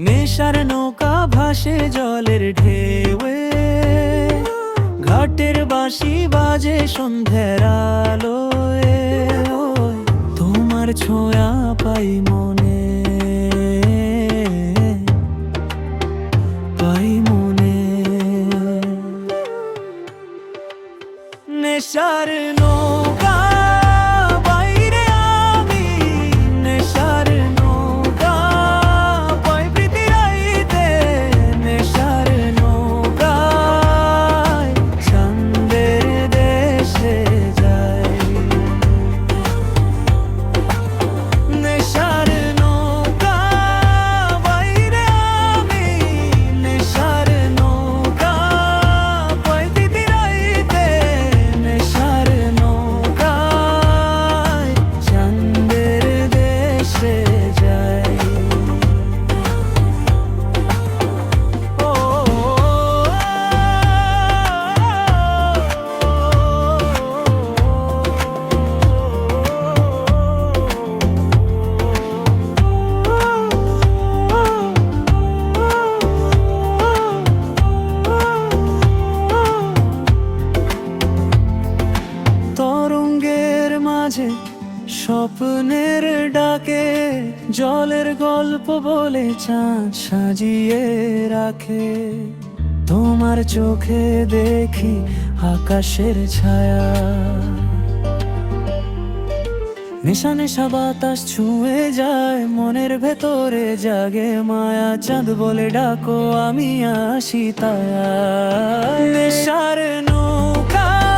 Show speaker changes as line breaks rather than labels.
নেশার নৌকা ভাসে জলের ঢেউয়ে। ঘাটের বাঁশি বাজে সন্ধ্যার তোমার ছোঁয়া পাই মনে। পাই মনে। নেশার নৌকা মাঝে স্বপ্নের ডাকে জলের গল্প বলে চাঁদ সাজিয়ে রাখে। তোমার চোখে দেখি আকাশের ছায়া। নেশা নেশা বাতাস ছুঁয়ে যায়, মনের ভেতরে জাগে মায়া। চাঁদ বলে ডাকো, আমি আসি তায়া। নেশার নৌকা